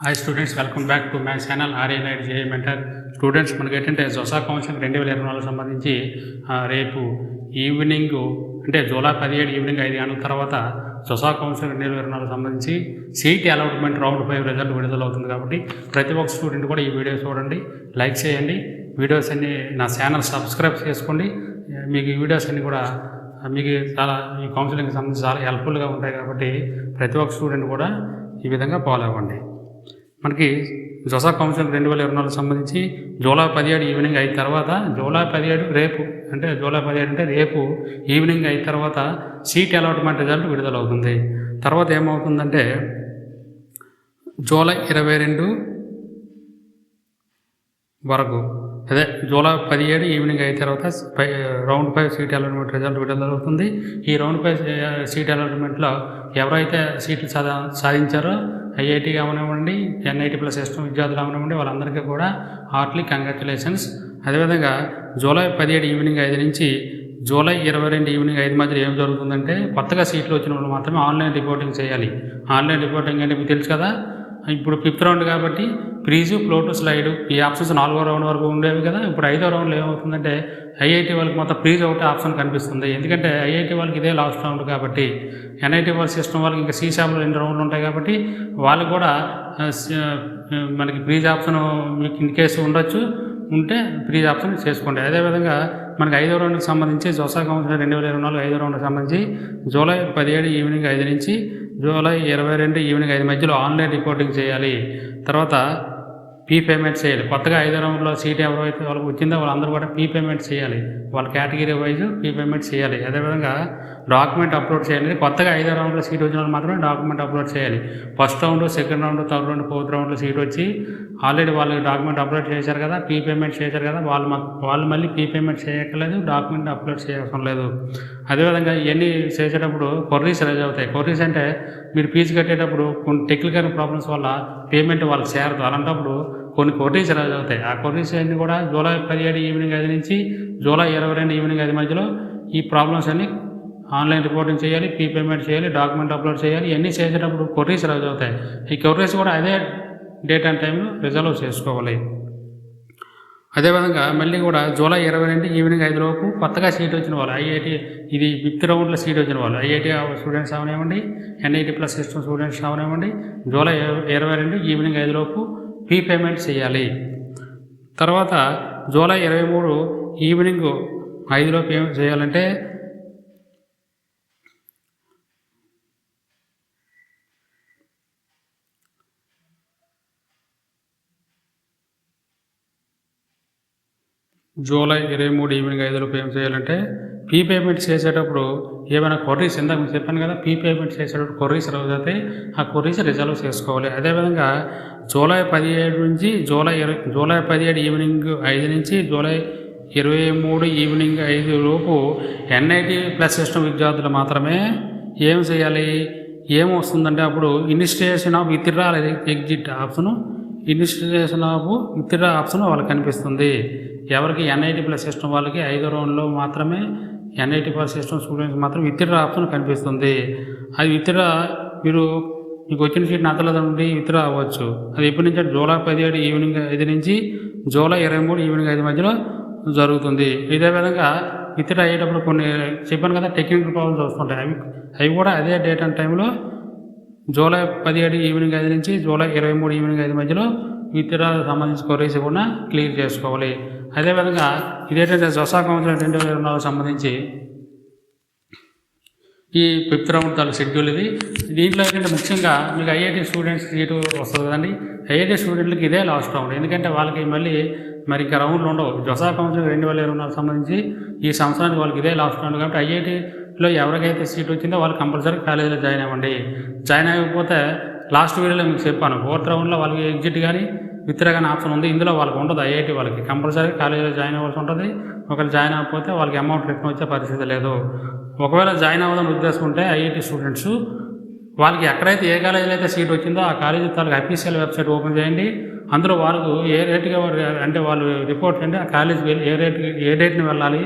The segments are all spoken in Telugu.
Hi students welcome back to my channel RA నైట్ జేఏ మెంటర్ స్టూడెంట్స్ మనకి ఏంటంటే జొసా కౌన్సిల్ రెండు వేల ఇరవై నాలుగు సంబంధించి రేపు ఈవినింగ్ అంటే జూలై పదిహేడు ఈవినింగ్ ఐదు గంటల తర్వాత జొసా కౌన్సిల్ రెండు వేల ఇరవై నాలుగు సంబంధించి seat allotment round five result విడుదల అవుతుంది కాబట్టి ప్రతి ఒక్క స్టూడెంట్ కూడా ఈ వీడియో చూడండి లైక్ చేయండి. వీడియోస్ అన్ని నా ఛానల్ సబ్స్క్రైబ్ చేసుకోండి. మీకు ఈ వీడియోస్ అన్ని కూడా మీకు చాలా ఈ కౌన్సిలింగ్ సంబంధించి చాలా హెల్ప్ఫుల్గా ఉంటాయి కాబట్టి ప్రతి ఒక్క స్టూడెంట్ కూడా ఈ విధంగా ఫాలో అవ్వండి. మనకి జొసా కౌన్సిల్ రెండు వేల ఇరవై నాలుగు సంబంధించి జూలై పదిహేడు ఈవినింగ్ అయిన తర్వాత జూలై పదిహేడు రేపు అంటే జూలై పదిహేడు అంటే రేపు ఈవినింగ్ అయిన తర్వాత సీట్ అలాట్మెంట్ రిజల్ట్ విడుదలవుతుంది. తర్వాత ఏమవుతుందంటే జూలై ఇరవై రెండు వరకు అదే జూలై పదిహేడు ఈవినింగ్ అయిన తర్వాత round five seat allotment result విడుదలవుతుంది. ఈ రౌండ్ ఫైవ్ సీట్ అలాట్మెంట్లో ఎవరైతే సీట్లు సాధ సాధించారో ఐఐటి అవనివ్వండి ఎన్ఐటి ప్లస్ సిస్టమ్ విద్యార్థులు అవనివ్వండి వాళ్ళందరికీ కూడా హార్ట్లీ కంగ్రాచులేషన్స్. అదేవిధంగా జూలై పదిహేడు ఈవినింగ్ ఐదు నుంచి జూలై ఇరవై రెండు ఈవినింగ్ ఐదు మధ్య ఏం జరుగుతుందంటే కొత్తగా సీట్లు వచ్చిన వాళ్ళు మాత్రమే ఆన్లైన్ రిపోర్టింగ్ చేయాలి. ఆన్లైన్ రిపోర్టింగ్ అంటే మీకు తెలుసు కదా ఇప్పుడు ఫిఫ్త్ రౌండ్ కాబట్టి ప్రీజు ఫ్లోటు స్లైడ్ ఈ ఆప్షన్స్ నాలుగో రౌండ్ వరకు ఉండేవి కదా. ఇప్పుడు ఐదో రౌండ్లో ఏమవుతుందంటే ఐఐటి వాళ్ళకి మొత్తం ప్రీజ్ ఒకటే ఆప్షన్ కనిపిస్తుంది. ఎందుకంటే ఐఐటి వాళ్ళకి ఇదే లాస్ట్ రౌండ్ కాబట్టి ఎన్ఐటి వాళ్ళ సిస్టమ్ వాళ్ళకి ఇంకా సీసాబ్లో రెండు రౌండ్లు ఉంటాయి కాబట్టి వాళ్ళు కూడా మనకి ప్రీజ్ ఆప్షన్ మీకు ఇన్ కేసు ఉండొచ్చు. ఉంటే ప్రీజ్ ఆప్షన్ చేసుకోండి. అదేవిధంగా మనకి ఐదో రౌండ్కి సంబంధించి జోసా కౌన్సిల్ రెండు వేల ఇరవై నాలుగు ఐదో రౌండ్కి సంబంధించి జూలై పదిహేడు ఈవినింగ్ ఐదు నుంచి జూలై ఇరవై రెండు ఈవినింగ్ ఐదు మధ్యలో ఆన్లైన్ రిపోర్టింగ్ చేయాలి. తర్వాత పీ పేమెంట్ చేయాలి. కొత్తగా ఐదో రౌండ్లో సీట్ ఎవరైతే వాళ్ళకి వచ్చిందో వాళ్ళందరూ కూడా పీ పేమెంట్ చేయాలి. వాళ్ళ కేటగిరీ వైజ్ పీ పేమెంట్ చేయాలి. అదేవిధంగా డాక్యుమెంట్ అప్లోడ్ చేయాలి. కొత్తగా ఐదో రౌండ్లో సీట్ వచ్చిన వాళ్ళు మాత్రమే డాక్యుమెంట్ అప్లోడ్ చేయాలి. First round second round third round fourth రౌండ్లో సీట్ వచ్చి ఆల్రెడీ వాళ్ళు డాక్యుమెంట్ అప్లోడ్ చేశారు కదా పీ పేమెంట్ చేశారు కదా వాళ్ళు వాళ్ళు మళ్ళీ పీ పేమెంట్ చేయక్కర్లేదు డాక్యుమెంట్ అప్లోడ్ చేయవసరం లేదు. అదేవిధంగా ఇవన్నీ చేసేటప్పుడు కొర్రీస్ రైజ్ అవుతాయి. కొర్రీస్ అంటే మీరు ఫీజు కట్టేటప్పుడు కొన్ని టెక్నికల్ ప్రాబ్లమ్స్ వల్ల పేమెంట్ వాళ్ళకి చేరదు. అలాంటప్పుడు కొన్ని కొర్రీస్ రైజ్ అవుతాయి. ఆ కొర్రీస్ అన్ని కూడా జూలై పదిహేడు ఈవినింగ్ ఐదు నుంచి జూలై ఇరవై రెండు ఈవినింగ్ ఐదు మధ్యలో ఈ ప్రాబ్లమ్స్ అన్ని ఆన్లైన్ రిపోర్టింగ్ చేయాలి పీ పేమెంట్ చేయాలి డాక్యుమెంట్ అప్లోడ్ చేయాలి ఇవన్నీ చేసేటప్పుడు కొర్రీస్ రైజ్ అవుతాయి. ఈ కొర్రీస్ కూడా అదే డేట్ అండ్ టైంలో రిజర్వ్ చేసుకోవాలి. అదేవిధంగా మళ్ళీ కూడా జూలై ఇరవై రెండు ఈవినింగ్ ఐదు లోపు కొత్తగా సీట్ వచ్చిన వాళ్ళు ఐఐటి ఇది ఫిఫ్త్ రౌండ్లో సీట్ వచ్చిన వాళ్ళు ఐఐటి స్టూడెంట్స్ అవనివ్వండి ఎన్ఐటి ప్లస్ సిస్టమ్ స్టూడెంట్స్ అవనివ్వండి జూలై ఇరవై రెండు ఈవినింగ్ ఐదు లోపు రీపేమెంట్ చేయాలి. తర్వాత జూలై ఇరవై మూడు ఈవినింగ్ ఐదులోపు ఏం చేయాలంటే జూలై ఇరవై మూడు ఈవినింగ్ ఐదులోపు ఏం చేయాలంటే ఫీ పేమెంట్ చేసేటప్పుడు ఏమైనా కొర్రీస్ ఇందాక మీకు చెప్పాను కదా ఫీ పేమెంట్ చేసేటప్పుడు కొర్రీస్ అయితే ఆ కొర్రీస్ రిజర్వ్ చేసుకోవాలి. అదేవిధంగా జూలై పదిహేడు నుంచి జూలై ఇరవై జూలై పదిహేడు ఈవినింగ్ ఐదు నుంచి జూలై ఇరవై మూడు ఈవినింగ్ ఐదు లోపు ఎన్ఐటి ప్లస్ సిస్టమ్ విద్యార్థులు మాత్రమే ఏం చేయాలి? ఏం వస్తుందంటే అప్పుడు institution of withdraw exit option institution of withdraw option వాళ్ళకి కనిపిస్తుంది. ఎవరికి ఎన్ఐటి ప్లస్ సిస్టమ్ వాళ్ళకి ఐదో రౌండ్లో మాత్రమే ఎన్ఐటి పాస్ సిస్టమ్ స్టూడెంట్స్ మాత్రం ఇతర ఆప్షన్ కనిపిస్తుంది. అది ఇతర మీరు మీకు వచ్చిన సీట్ నచ్చలేదు నుండి విత్డ్రా అవ్వచ్చు. అది ఎప్పటి నుంచి అంటే జూలై పదిహేడు ఈవినింగ్ ఐదు నుంచి జూలై ఇరవై మూడు ఈవినింగ్ ఐదు మధ్యలో జరుగుతుంది. ఇదే విధంగా విత్డ్రా అయ్యేటప్పుడు కొన్ని చెప్పాను కదా టెక్నికల్ ప్రాబ్లమ్స్ వస్తుంటాయి. అవి అవి కూడా అదే డేట్ అండ్ టైంలో జూలై పదిహేడు ఈవినింగ్ ఐదు నుంచి జూలై ఇరవై మూడు ఈవినింగ్ ఐదు మధ్యలో ఇతర సంబంధించి కొరీస్ కూడా క్లియర్ చేసుకోవాలి. అదేవిధంగా ఇదేంటంటే జొసా రెండు వేల ఇరవై నాలుగు సంబంధించి ఈ ఫిఫ్త్ రౌండ్ షెడ్యూల్ ఇది. దీంట్లో ఏంటంటే ముఖ్యంగా మీకు ఐఐటి స్టూడెంట్స్ సీటు వస్తుంది కదండి. ఐఐటి స్టూడెంట్లకి ఇదే లాస్ట్ రౌండ్. ఎందుకంటే వాళ్ళకి మళ్ళీ మరి ఇంకా రౌండ్లు ఉండవు. జొసా కౌన్సిల్ రెండు వేల ఇరవై నాలుగు సంబంధించి ఈ సంవత్సరానికి వాళ్ళకి ఇదే లాస్ట్ రౌండ్ కాబట్టి ఐఐటిలో ఎవరికైతే సీట్ వచ్చిందో వాళ్ళు కంపల్సరీ కాలేజీలో జాయిన్ అవ్వండి. జాయిన్ అవ్వకపోతే లాస్ట్ వీడియోలో మీకు చెప్పాను. ఫోర్త్ రౌండ్లో వాళ్ళకి ఎగ్జిట్ కానీ విత్డ్రా ఆప్షన్ ఉంది. ఇందులో వాళ్ళకి ఉండదు. ఐఐటి వాళ్ళకి కంపల్సరీ కాలేజీలో జాయిన్ అవ్వాల్సి ఉంటుంది. ఒకవేళ జాయిన్ అవ్వకపోతే వాళ్ళకి అమౌంట్ రిటర్న్ వచ్చే పరిస్థితి లేదు. ఒకవేళ జాయిన్ అవ్వదని ఉద్దేశం ఉంటే ఐఐటి స్టూడెంట్స్ వాళ్ళకి ఎక్కడైతే ఏ కాలేజీలో అయితే సీట్ వచ్చిందో ఆ కాలేజీ తాలూకు అఫీషియల్ వెబ్సైట్ ఓపెన్ చేయండి. అందులో వాళ్ళకు ఏ రేటుగా అంటే వాళ్ళు రిపోర్ట్ అంటే ఆ కాలేజీకి వెళ్ళి ఏ రేట్ ఏ డేట్ని వెళ్ళాలి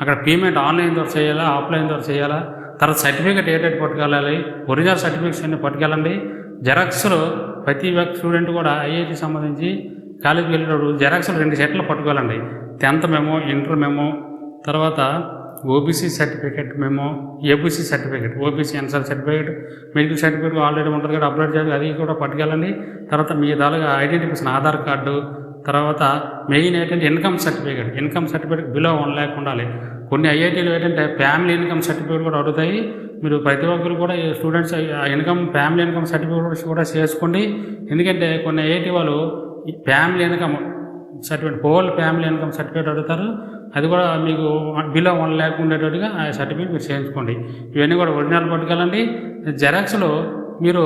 అక్కడ పేమెంట్ ఆన్లైన్ ద్వారా చేయాలా ఆఫ్లైన్ ద్వారా చేయాలా తర్వాత సర్టిఫికేట్ ఏ డేట్ పట్టుకెళ్ళాలి ఒరిజినల్ సర్టిఫికేట్స్ అన్ని పట్టుకెళ్ళండి. జెరాక్స్లో ప్రతి ఒక్క స్టూడెంట్ కూడా ఐఐటి సంబంధించి కాలేజీకి వెళ్ళేటప్పుడు జెరాక్స్లు రెండు సెట్లు పట్టుకోవాలండి. టెన్త్ మెమో ఇంటర్ మెమో తర్వాత ఓబీసీ సర్టిఫికేట్ మేము ఏబీసీ సర్టిఫికేట్ ఓబీసీ ఎన్సర్ సర్టిఫికేట్ మెడికల్ సర్టిఫికేట్ ఆల్రెడీ ఉంటుంది కదా అప్లోడ్ చేయాలి. అది కూడా పట్టుకెళ్ళండి. తర్వాత మీ దానిగా ఐడెంటిఫికేషన్ ఆధార్ కార్డు తర్వాత మెయిన్ ఏంటంటే income certificate income certificate below one lakh ఉండాలి. కొన్ని ఐఐటీలు ఏంటంటే ఫ్యామిలీ ఇన్కమ్ సర్టిఫికేట్ కూడా అడుగుతాయి. మీరు ప్రతి ఒక్కరు కూడా స్టూడెంట్స్ ఆ ఇన్కమ్ ఫ్యామిలీ ఇన్కమ్ సర్టిఫికేట్ కూడా చేసుకోండి. ఎందుకంటే కొన్ని ఐఐటీ వాళ్ళు family income certificate whole family income certificate అడుగుతారు. అది కూడా మీకు బిలో వన్ ల్యాక్ ఉండేటట్టుగా ఆ సర్టిఫికేట్ మీరు చేయించుకోండి. ఇవన్నీ కూడా ఒరిజినల్ పట్టుకెళ్ళండి. జెరాక్స్లో మీరు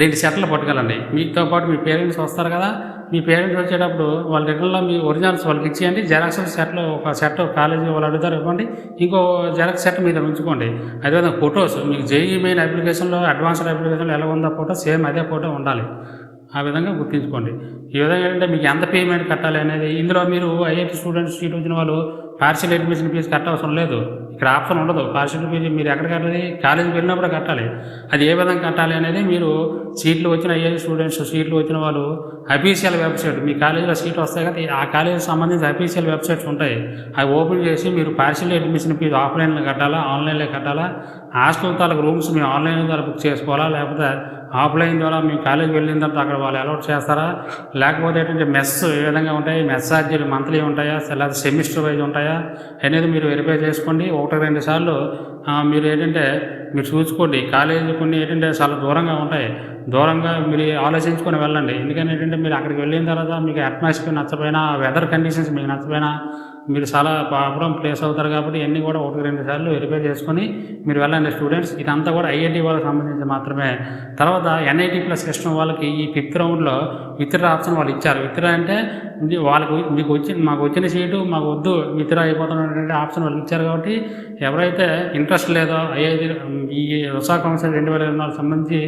రెండు సెట్లు పట్టుకెళ్ళండి. మీతో పాటు మీ పేరెంట్స్ వస్తారు కదా మీ పేరెంట్స్ వచ్చేటప్పుడు వాళ్ళ రిటర్న్లో మీ ఒరిజినల్స్ వాళ్ళకి ఇచ్చేయండి. జెరాక్స్ సెట్లో ఒక సెట్ కాలేజీ వాళ్ళు అడుగుతారు ఇవ్వండి. ఇంకో జెరాక్స్ సెట్ మీద ఉంచుకోండి. అదేవిధంగా ఫొటోస్ మీకు జేఈ మెయిన్ అప్లికేషన్లో అడ్వాన్స్డ్ అప్లికేషన్లో ఎలా ఉందో ఫోటో సేమ్ అదే ఫోటో ఉండాలి. ఆ విధంగా గుర్తుంచుకోండి. ఈ విధంగా ఏంటంటే మీకు ఎంత పేమెంట్ కట్టాలి అనేది ఇందులో మీరు ఐఐటి స్టూడెంట్స్ సీట్ వచ్చిన వాళ్ళు పార్షియల్ అడ్మిషన్ ఫీజు కట్టవసరం లేదు. ఇక్కడ ఆప్షన్ ఉండదు. పార్షియల్ ఫీజు మీరు ఎక్కడ కట్టాలి? కాలేజీకి వెళ్ళినప్పుడు కట్టాలి. అది ఏ విధంగా కట్టాలి అనేది మీరు సీట్లు వచ్చిన ఏ స్టూడెంట్స్ సీట్లు వచ్చిన వాళ్ళు అఫీషియల్ వెబ్సైట్ మీ కాలేజీలో సీట్ వస్తాయి కదా ఆ కాలేజీకి సంబంధించి అఫీషియల్ వెబ్సైట్స్ ఉంటాయి. అవి ఓపెన్ చేసి మీరు పార్షియల్ అడ్మిషన్ ఫీజు ఆఫ్లైన్లో కట్టాలా ఆన్లైన్లో కట్టాలా? హాస్టల్ తాలూకు రూమ్స్ మేము ఆన్లైన్ ద్వారా బుక్ చేసుకోవాలా? లేకపోతే ఆఫ్లైన్ ద్వారా మీ కాలేజీకి వెళ్ళిన తర్వాత అక్కడ వాళ్ళు అలౌట్ చేస్తారా? లేకపోతే ఏంటంటే మెస్ ఏ విధంగా ఉంటాయి? మెస్ ఛార్జీలు మంత్లీ ఉంటాయా? లేకపోతే సెమిస్టర్ వైజ్ ఉంటాయా? అనేది మీరు వెరిఫై చేసుకోండి. ఒకటి రెండు సార్లు మీరు ఏంటంటే మీరు చూసుకోండి. కాలేజీ కొన్ని ఏంటంటే చాలా దూరంగా ఉంటాయి. దూరంగా మీరు ఆలోచించుకొని వెళ్ళండి. ఎందుకంటే ఏంటంటే మీరు అక్కడికి వెళ్ళిన తర్వాత మీకు అట్మాస్ఫియర్ నచ్చపోయినా వెదర్ కండిషన్స్ మీకు నచ్చపోయినా మీరు చాలా ప్రాబ్లం ప్లేస్ అవుతారు కాబట్టి ఇవన్నీ కూడా ఒకటి రెండు సార్లు వెరిఫై చేసుకొని మీరు వెళ్ళండి స్టూడెంట్స్ ఇదంతా కూడా ఐఐటి వాళ్ళకి సంబంధించి మాత్రమే. తర్వాత ఎన్ఐటి ప్లస్ సిస్టమ్ వాళ్ళకి ఈ ఫిఫ్త్ రౌండ్లో విత్డ్రా ఆప్షన్ వాళ్ళు ఇచ్చారు. విత్డ్రా అంటే వాళ్ళకు మీకు వచ్చిన మాకు వచ్చిన సీటు మాకు వద్దు విత్డ్రా అయిపోతున్నటువంటి ఆప్షన్ వాళ్ళు ఇచ్చారు కాబట్టి ఎవరైతే ఇంట్రెస్ట్ లేదో? ఐఐటి ఈ ఉషా కౌన్సిల్ రెండు వేల ఇరవై నాలుగు సంబంధించి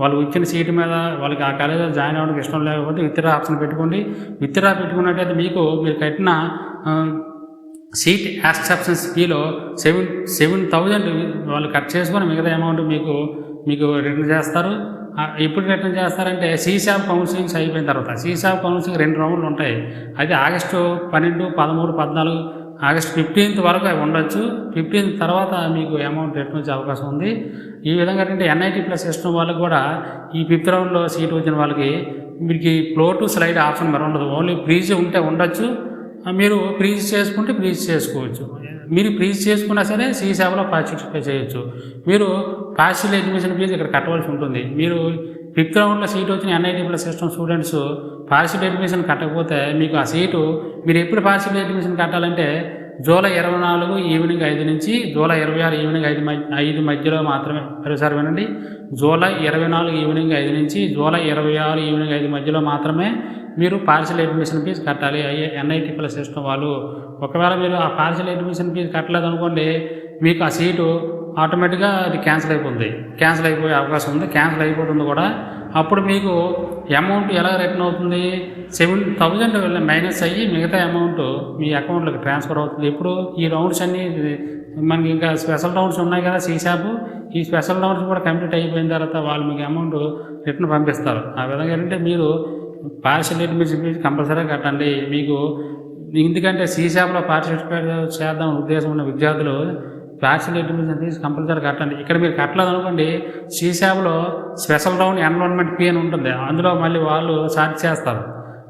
వాళ్ళు ఇచ్చిన సీటు మీద వాళ్ళకి ఆ కాలేజీలో జాయిన్ అవ్వడానికి ఇష్టం లేకపోతే విత్డ్రా ఆప్షన్ పెట్టుకోండి. విత్డ్రా పెట్టుకున్నట్టయితే మీకు మీరు కట్టిన సీట్ యాక్సెప్షన్స్ ఫీలో సెవెన్ సెవెన్ థౌజండ్ వాళ్ళు కట్ చేసుకొని మిగతా అమౌంట్ మీకు మీకు రిటర్న్ చేస్తారు. ఎప్పుడు రిటర్న్ చేస్తారంటే సీసాబ్ కౌన్సిలింగ్స్ అయిపోయిన తర్వాత సీసాబ్ కౌన్సిలింగ్ రెండు రౌండ్లు ఉంటాయి. అది ఆగస్టు పన్నెండు పదమూడు పద్నాలుగు ఆగస్ట్ ఫిఫ్టీన్త్ వరకు అవి ఉండొచ్చు. ఫిఫ్టీన్త్ తర్వాత మీకు అమౌంట్ రిటర్న్ వచ్చే అవకాశం ఉంది. ఈ విధంగా ఏంటంటే ఎన్ఐటి ప్లస్ సిస్టమ్ వాళ్ళకి కూడా ఈ ఫిఫ్త్ రౌండ్లో సీట్ వచ్చిన వాళ్ళకి మీకు ఫ్లో టు స్లైడ్ ఆప్షన్ మరి ఉండదు. ఓన్లీ ఫ్రీజ్ ఉంటే ఉండొచ్చు. మీరు ప్రీజ్ చేసుకుంటే ప్రీజ్ చేసుకోవచ్చు. మీరు ప్రీజ్ చేసుకున్నా సరే సీ సేవలో పార్టిసిపేట్ చేయొచ్చు. మీరు పార్షియల్ అడ్మిషన్ ఫీజు ఇక్కడ కట్టవలసి ఉంటుంది. మీరు ఫిఫ్త్ రౌండ్లో సీట్ వచ్చిన NIT plus system students partial admission కట్టకపోతే మీకు ఆ సీటు మీరు ఎప్పుడు పార్షియల్ అడ్మిషన్ కట్టాలంటే జూలై ఇరవై నాలుగు ఈవినింగ్ ఐదు నుంచి జూలై ఇరవై ఆరు ఈవినింగ్ ఐదు మధ్య ఐదు మధ్యలో మాత్రమే. మరోసారి వినండి. జూలై ఇరవై నాలుగు ఈవినింగ్ ఐదు నుంచి జూలై ఇరవై ఆరు ఈవినింగ్ ఐదు మధ్యలో మాత్రమే మీరు పార్షియల్ అడ్మిషన్ ఫీజు కట్టాలి. అయ్యే ఎన్ఐటి ప్లస్ సిస్టమ్ వాళ్ళు. ఒకవేళ మీరు ఆ పార్షియల్ అడ్మిషన్ ఫీజు కట్టలేదు అనుకోండి మీకు ఆ సీటు ఆటోమేటిక్గా అది క్యాన్సిల్ అయిపోతుంది. క్యాన్సిల్ అయిపోయే అవకాశం ఉంది. క్యాన్సిల్ అయిపోతుంది కూడా అప్పుడు మీకు అమౌంట్ ఎలా రిటర్న్ అవుతుంది? సెవెన్ థౌజండ్ మైనస్ అయ్యి మిగతా అమౌంట్ మీ అకౌంట్లోకి ట్రాన్స్ఫర్ అవుతుంది. ఇప్పుడు ఈ రౌండ్స్ అన్నీ మనకి ఇంకా స్పెషల్ రౌండ్స్ ఉన్నాయి కదా సీసాపు ఈ స్పెషల్ రౌండ్స్ కూడా కంప్లీట్ అయిపోయిన తర్వాత వాళ్ళు మీకు అమౌంట్ రిటర్న్ పంపిస్తారు. ఆ విధంగా ఏంటంటే మీరు పార్షల్ అడ్మిషన్ కంపల్సరీగా కట్టండి. మీకు ఎందుకంటే సీసాప్లో పార్టిసిపేట్ చేద్దాం ఉద్దేశం ఉన్న విద్యార్థులు పార్షియల్ అడ్మిషన్ ఫీజు కంపల్సరీ కట్టండి. ఇక్కడ మీరు కట్టలేదు అనుకోండి సీసాబ్లో స్పెషల్ రౌండ్ ఎన్రోల్మెంట్ ఫీ అని ఉంటుంది. అందులో మళ్ళీ వాళ్ళు ఛార్జ్ చేస్తారు.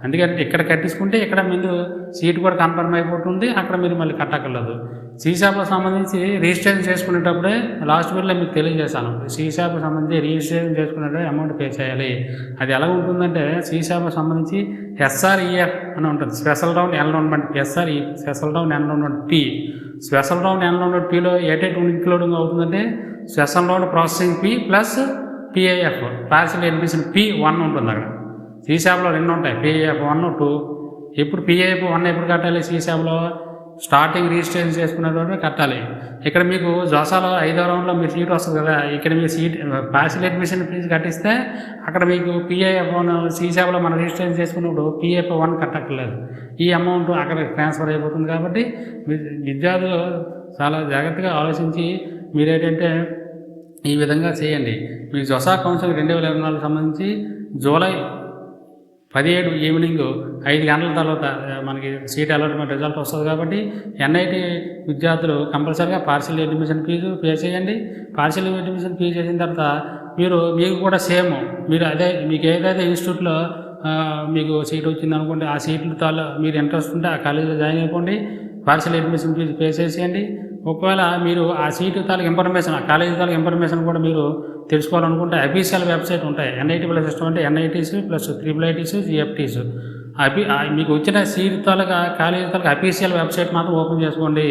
అందుకని ఇక్కడ కట్టించుకుంటే ఇక్కడ మీరు సీట్ కూడా కన్ఫర్మ్ అయిపోతుంది అక్కడ మీరు మళ్ళీ కట్టక్కర్లేదు. సీసాపు సంబంధించి రిజిస్ట్రేషన్ చేసుకునేటప్పుడే లాస్ట్ వీక్లో మీకు తెలియజేశాను. సీసాపు సంబంధించి రిజిస్ట్రేషన్ చేసుకునేటప్పుడు అమౌంట్ పే చేయాలి. అది ఎలా ఉంటుందంటే సీసాపు సంబంధించి ఎస్ఆర్ఈఎఫ్ అని ఉంటుంది. Special round enrolment SRE special round enrolment P special round enrolment పిలో ఏటైట్ ఇంక్లూడింగ్ అవుతుందంటే special round processing P plus PIF partial admission P one ఉంటుంది అక్కడ. సీసాబ్లో రెండు ఉంటాయి. PIF one two. ఎప్పుడు పిఐఎఫ్ వన్ ఎప్పుడు కట్టాలి సీసాబ్లో స్టార్టింగ్ రిజిస్ట్రేషన్ చేసుకున్నటువంటి కట్టాలి. ఇక్కడ మీకు జోసాలో ఐదో రౌండ్లో మీ సీట్ వస్తుంది కదా ఇక్కడ మీ సీట్ పార్సల్ అడ్మిషన్ ఫీజు కట్టిస్తే అక్కడ మీకు పిఏఎఫ్ వన్ సీసాబ్లో మనం రిజిస్ట్రేషన్ చేసుకున్నప్పుడు పిఎఫ్ వన్ కట్టక్కర్లేదు. ఈ అమౌంట్ అక్కడ ట్రాన్స్ఫర్ అయిపోతుంది కాబట్టి విద్యార్థులు చాలా జాగ్రత్తగా ఆలోచించి మీరేంటంటే ఈ విధంగా చేయండి. మీ జొసా కౌన్సిల్ రెండు వేల ఇరవై నాలుగు సంబంధించి జూలై పదిహేడు ఈవినింగ్ ఐదు గంటల తర్వాత మనకి సీట్ అలాట్మెంట్ రిజల్ట్ వస్తుంది కాబట్టి ఎన్ఐటి విద్యార్థులు కంపల్సరీగా పార్షియల్ అడ్మిషన్ ఫీజు పే చేయండి. పార్షియల్ అడ్మిషన్ ఫీజు చేసిన తర్వాత మీరు మీకు కూడా సేమ్ మీరు అదే మీకు ఏదైతే ఇన్స్టిట్యూట్లో మీకు సీట్ వచ్చింది అనుకోండి ఆ సీట్లు తాలో మీరు ఇంట్రెస్ట్ ఉంటే ఆ కాలేజీలో జాయిన్ అయిపోండి. పార్షియల్ అడ్మిషన్ ఫీజు పే చేసేయండి. ఒకవేళ మీరు ఆ సీటు తాలూకు ఇన్ఫర్మేషన్ ఆ కాలేజీ తాలూకు ఇన్ఫర్మేషన్ కూడా మీరు తెలుసుకోవాలనుకుంటే అఫీషియల్ వెబ్సైట్ ఉంటాయి. ఎన్ఐటీ ప్లస్ సిస్టమ్ అంటే NITs plus triple ITs GFTs అఫీ మీకు వచ్చిన సీట్ తాలూకా కాలేజీ తాలూకా అఫీషియల్ వెబ్సైట్ మాత్రం ఓపెన్ చేసుకోండి.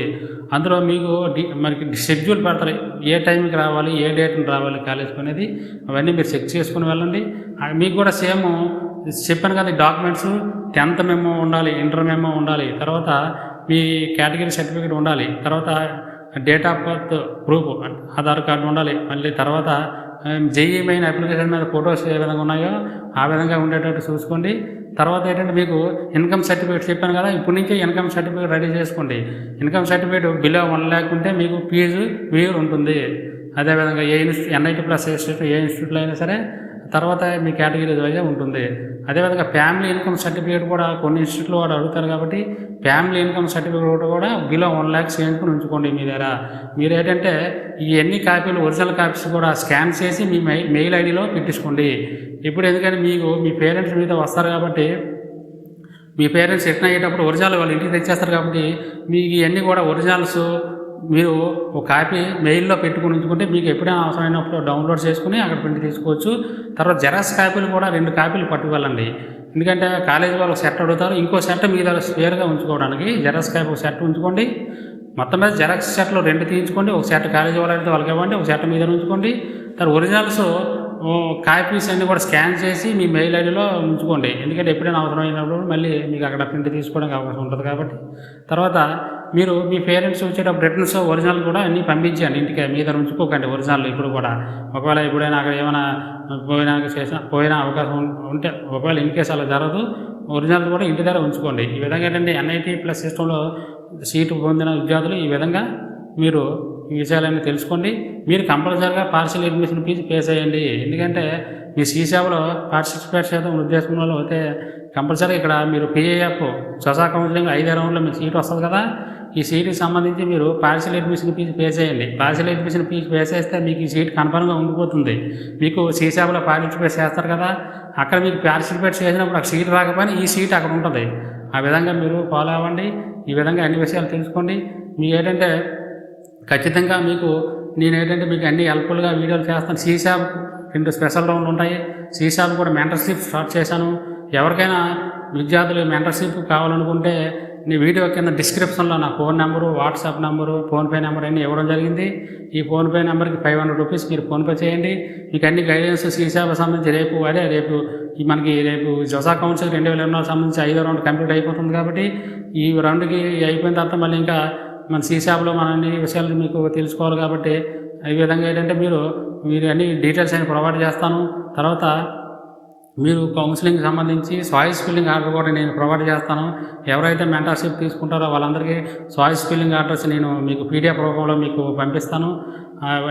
అందులో మీకు మనకి షెడ్యూల్ పెడతారు. ఏ టైంకి రావాలి ఏ డేట్ని రావాలి కాలేజ్కి అనేది అవన్నీ మీరు చెక్ చేసుకుని వెళ్ళండి. మీకు కూడా సేమ్ చెప్పాను కదా డాక్యుమెంట్స్ టెన్త్ మేము ఉండాలి ఇంటర్ మేము ఉండాలి. తర్వాత మీ కేటగిరీ సర్టిఫికేట్ ఉండాలి తర్వాత date of birth proof Aadhaar card ఉండాలి మళ్ళీ తర్వాత జేఈ మెయిన్ అప్లికేషన్ మీద ఫొటోస్ ఏ విధంగా ఉన్నాయో ఆ విధంగా ఉండేటట్టు చూసుకోండి. తర్వాత ఏంటంటే మీకు ఇన్కమ్ సర్టిఫికేట్ చెప్పాను కదా ఇప్పటి నుంచే ఇన్కమ్ సర్టిఫికేట్ రెడీ చేసుకోండి. Income certificate below one lakh ఉంటే మీకు ఫీజు వీరు ఉంటుంది. అదేవిధంగా ఏ ఇన్స్టి ఎన్ఐటి ప్లస్ ఏ ఇన్స్టిట్యూట్లో అయినా సరే తర్వాత మీ కేటగిరీ వైజ్ ఉంటుంది. అదేవిధంగా ఫ్యామిలీ ఇన్కమ్ సర్టిఫికేట్ కూడా కొన్ని ఇన్స్టిట్యూట్లో వాడు అడుగుతారు కాబట్టి ఫ్యామిలీ ఇన్కమ్ సర్టిఫికేట్ కూడా బిలో వన్ ల్యాక్స్ చేయించుకుని ఉంచుకోండి మీ దగ్గర. మీరు ఏంటంటే ఈ ఎన్ని కాపీలు ఒరిజినల్ కాపీస్ కూడా స్కాన్ చేసి మీ మెయిల్ ఐడిలో పెట్టించుకోండి. ఇప్పుడు ఎందుకంటే మీకు మీ పేరెంట్స్ మీద వస్తారు కాబట్టి మీ పేరెంట్స్ రిటర్న్ అయ్యేటప్పుడు ఒరిజినల్ వాళ్ళు ఇంటికి తెచ్చేస్తారు కాబట్టి మీకు ఇవన్నీ కూడా ఒరిజినల్స్ మీరు ఒక కాపీ మెయిల్లో పెట్టుకుని ఉంచుకుంటే మీకు ఎప్పుడైనా అవసరమైనప్పుడు డౌన్లోడ్ చేసుకుని అక్కడ ప్రింట్ తీసుకోవచ్చు. తర్వాత జెరాక్స్ కాపీలు కూడా రెండు కాపీలు పట్టుకెళ్ళండి ఎందుకంటే కాలేజీ వాళ్ళు సెట్ అడుగుతారు ఇంకో సెట్ మీ దగ్గర స్పేర్గా ఉంచుకోవడానికి. జెరాక్స్ కాపీ ఒక సెట్ ఉంచుకోండి. మొత్తం మీద జెరాక్స్ సెట్లు రెండు తీయించుకోండి. ఒక సెట్ కాలేజీ వాళ్ళైతే అయితే వాళ్ళకి ఇవ్వండి ఒక సెట్ మీద ఉంచుకోండి. తర్వాత ఒరిజినల్స్ కాపీస్ అన్నీ కూడా స్కాన్ చేసి మీ మెయిల్ ఐడిలో ఉంచుకోండి. ఎందుకంటే ఎప్పుడైనా అవసరమైనప్పుడు మళ్ళీ మీకు అక్కడ ప్రింట్ తీసుకోవడానికి అవకాశం ఉంటుంది కాబట్టి. తర్వాత మీరు మీ పేరెంట్స్ వచ్చేటప్పుడు రిటర్న్స్ ఒరిజినల్ కూడా అన్నీ పంపించండి ఇంటికి మీ దగ్గర ఉంచుకోకండి ఒరిజినల్ ఇప్పుడు కూడా. ఒకవేళ ఎప్పుడైనా అక్కడ ఏమైనా పోయినా చేసిన పోయిన అవకాశం ఉంటే ఒకవేళ ఇన్ కేసు అలా జరగదు ఒరిజినల్ కూడా ఇంటి దగ్గర ఉంచుకోండి. ఈ విధంగా ఏంటంటే ఎన్ఐటి ప్లస్ సిస్టంలో సీటు పొందిన విద్యార్థులు ఈ విధంగా మీరు ఈ విషయాలన్నీ తెలుసుకోండి. మీరు కంపల్సరీగా పార్షియల్ అడ్మిషన్ ఫీజు పే చేయండి. ఎందుకంటే మీ సీసేవలో పార్టిసిపేట్ చేద్దాం ఉద్దేశం వల్ల అయితే కంపల్సరీ ఇక్కడ మీరు పిఏఎఫ్ స్వసా కౌన్సిలింగ్ ఐదో రౌండ్లో మీకు సీట్ వస్తుంది కదా. ఈ సీట్కి సంబంధించి మీరు పార్షియల్ అడ్మిషన్ ఫీజు పే చేయండి. పార్షియల్ అడ్మిషన్ ఫీజు పే చేస్తే మీకు ఈ సీట్ కన్ఫర్మ్గా ఉండిపోతుంది. మీకు సీసేవలో పార్టిసిపేట్ చేస్తారు కదా. అక్కడ మీకు పార్టిసిపేట్ చేసినప్పుడు ఆ సీట్ రాకపోయినా ఈ సీట్ అక్కడ ఉంటుంది. ఆ విధంగా మీరు ఫాలో అవ్వండి. ఈ విధంగా అన్ని విషయాలు తెలుసుకోండి. మీకు ఏంటంటే ఖచ్చితంగా మీకు నేను ఏంటంటే మీకు అన్ని హెల్ప్ఫుల్గా వీడియోలు చేస్తాను. సీసాబ్ రెండు స్పెషల్ రౌండ్లు ఉంటాయి. సీసాలు కూడా మెంటర్షిప్ స్టార్ట్ చేశాను. ఎవరికైనా విద్యార్థులు మెంటర్షిప్ కావాలనుకుంటే నీ వీడియో కింద డిస్క్రిప్షన్లో నా phone number WhatsApp number PhonePe number అన్నీ ఇవ్వడం జరిగింది. ఈ ఫోన్పే నెంబర్కి ఫైవ్ హండ్రెడ్ రూపీస్ మీరు ఫోన్పే చేయండి. మీకు అన్ని గైడెన్స్ సీసాకు సంబంధించి రేపు అదే రేపు ఈ మనకి రేపు జోసా కౌన్సిల్ రెండు వేల ఇరవై సంబంధించి ఐదో రౌండ్ కంప్లీట్ అయిపోతుంది కాబట్టి ఈ రౌండ్కి అయిపోయిన తర్వాత మళ్ళీ ఇంకా మన సీసాబ్లో మన అన్ని విషయాలు మీకు తెలుసుకోవాలి కాబట్టి ఈ విధంగా ఏంటంటే మీరు మీరు అన్ని డీటెయిల్స్ అని ప్రొవైడ్ చేస్తాను. తర్వాత మీరు కౌన్సిలింగ్ సంబంధించి సాయిస్ ఫిల్లింగ్ ఆర్డర్ కూడా నేను ప్రొవైడ్ చేస్తాను. ఎవరైతే మెంటర్షిప్ తీసుకుంటారో వాళ్ళందరికీ సాయిస్ ఫిల్లింగ్ ఆర్డర్స్ నేను మీకు పీడిఎఫ్ రూపంలో మీకు పంపిస్తాను.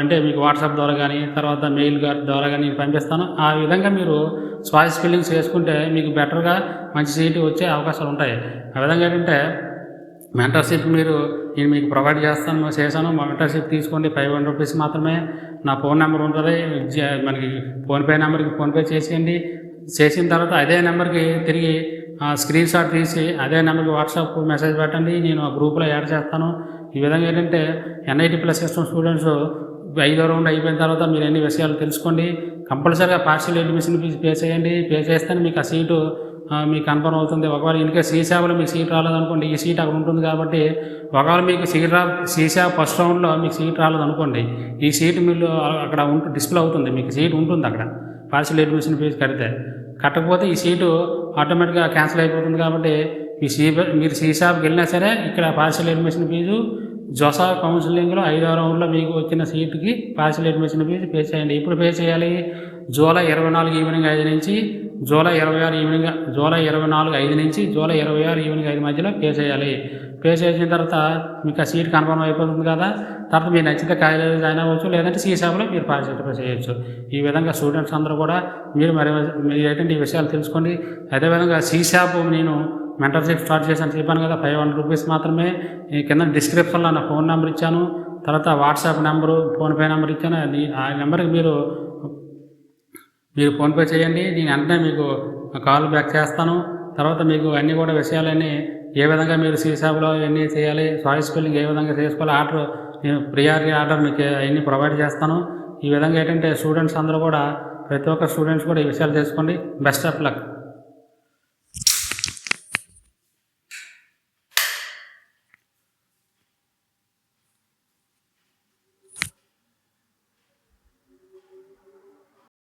అంటే మీకు వాట్సాప్ ద్వారా కానీ తర్వాత మెయిల్ ద్వారా కానీ నేను పంపిస్తాను. ఆ విధంగా మీరు సాయిస్ ఫిల్లింగ్స్ చేసుకుంటే మీకు బెటర్గా మంచి సీటు వచ్చే అవకాశాలు ఉంటాయి. ఆ విధంగా ఏంటంటే మెంటర్షిప్ మీరు నేను మీకు ప్రొవైడ్ చేస్తాను చేశాను. మెంటర్షిప్ తీసుకోండి. ఫైవ్ హండ్రెడ్ రూపీస్ మాత్రమే. నా ఫోన్ నెంబర్ ఉంటుంది. మనకి ఫోన్పే నెంబర్కి ఫోన్పే చేసేయండి. చేసిన తర్వాత అదే నెంబర్కి తిరిగి స్క్రీన్ షాట్ తీసి అదే నెంబర్కి వాట్సాప్ మెసేజ్ పెట్టండి. నేను ఆ గ్రూప్లో యాడ్ చేస్తాను. ఈ విధంగా ఏంటంటే ఎన్ఐటి ప్లస్ సిస్టమ్ స్టూడెంట్స్ ఐదో రౌండ్ అయిపోయిన తర్వాత మీరు అన్ని విషయాలు తెలుసుకోండి. కంపల్సరీగా పార్షియల్ అడ్మిషన్ ఫీజు పే చేయండి. పే చేస్తే మీకు ఆ సీటు మీకు కన్ఫర్మ్ అవుతుంది. ఒకవేళ ఇన్కే సీసాలో మీకు సీట్ రాలేదనుకోండి ఈ సీట్ అక్కడ ఉంటుంది కాబట్టి ఒకవేళ మీకు సీట్ రా సీసా ఫస్ట్ రౌండ్లో మీకు సీట్ రాలేదనుకోండి ఈ సీట్ మీరు అక్కడ ఉంటు డిస్ప్లే అవుతుంది. మీకు సీట్ ఉంటుంది అక్కడ. పార్షియల్ అడ్మిషన్ ఫీజు కడితే. కట్టకపోతే ఈ సీటు ఆటోమేటిక్గా క్యాన్సిల్ అయిపోతుంది కాబట్టి మీ సీ మీరు సీసాకి వెళ్ళినా సరే ఇక్కడ పార్షియల్ అడ్మిషన్ ఫీజు జొసా కౌన్సిలింగ్లో ఐదో రౌండ్లో మీకు వచ్చిన సీటుకి పార్షియల్ అడ్మిషన్ ఫీజు పే చేయండి. ఇప్పుడు పే చేయాలి? జూలై ఇరవై నాలుగు ఈవినింగ్ ఐదు నుంచి జూలై ఇరవై ఆరు ఈవినింగ్ జూలై ఇరవై నాలుగు ఐదు నుంచి జూలై ఇరవై ఆరు ఈవినింగ్ ఐదు మధ్యలో పే చేయాలి. పే చేసిన తర్వాత మీకు ఆ సీట్ కన్ఫర్మ్ అయిపోతుంది కదా? తర్వాత మీరు నచ్చితే కాలేజీలో జాయిన్ అవ్వచ్చు లేదంటే సీసాబ్లో మీరు పార్టిసిపేట్ చేయొచ్చు. ఈ విధంగా స్టూడెంట్స్ అందరూ కూడా మీరు మరి మీరు ఏంటంటే ఈ విషయాలు తెలుసుకోండి. అదేవిధంగా సీసాప్ నేను మెంటర్షిప్ స్టార్ట్ చేశాను చెప్పాను కదా ఫైవ్ హండ్రెడ్ రూపీస్ మాత్రమే. కింద డిస్క్రిప్షన్లో నా ఫోన్ నెంబర్ ఇచ్చాను. తర్వాత వాట్సాప్ నెంబరు ఫోన్పే నెంబర్ ఇచ్చాను. ఆ నెంబర్కి మీరు మీరు ఫోన్పే చేయండి నేను వెంటనే మీకు కాల్ బ్యాక్ చేస్తాను. తర్వాత మీకు అన్నీ కూడా విషయాలన్నీ ఏ విధంగా మీరు సీసాబ్లో ఎన్ని చేయాలి సాయిస్ స్పెల్లింగ్ ఏ విధంగా చేసుకోవాలి ఆర్డర్ నేను ప్రియారిటీ ఆర్డర్ మీకు అవన్నీ ప్రొవైడ్ చేస్తాను. ఈ విధంగా ఏంటంటే స్టూడెంట్స్ అందరూ కూడా ప్రతి ఒక్క స్టూడెంట్స్ కూడా ఈ విషయాలు తెలుసుకోండి. Best of luck.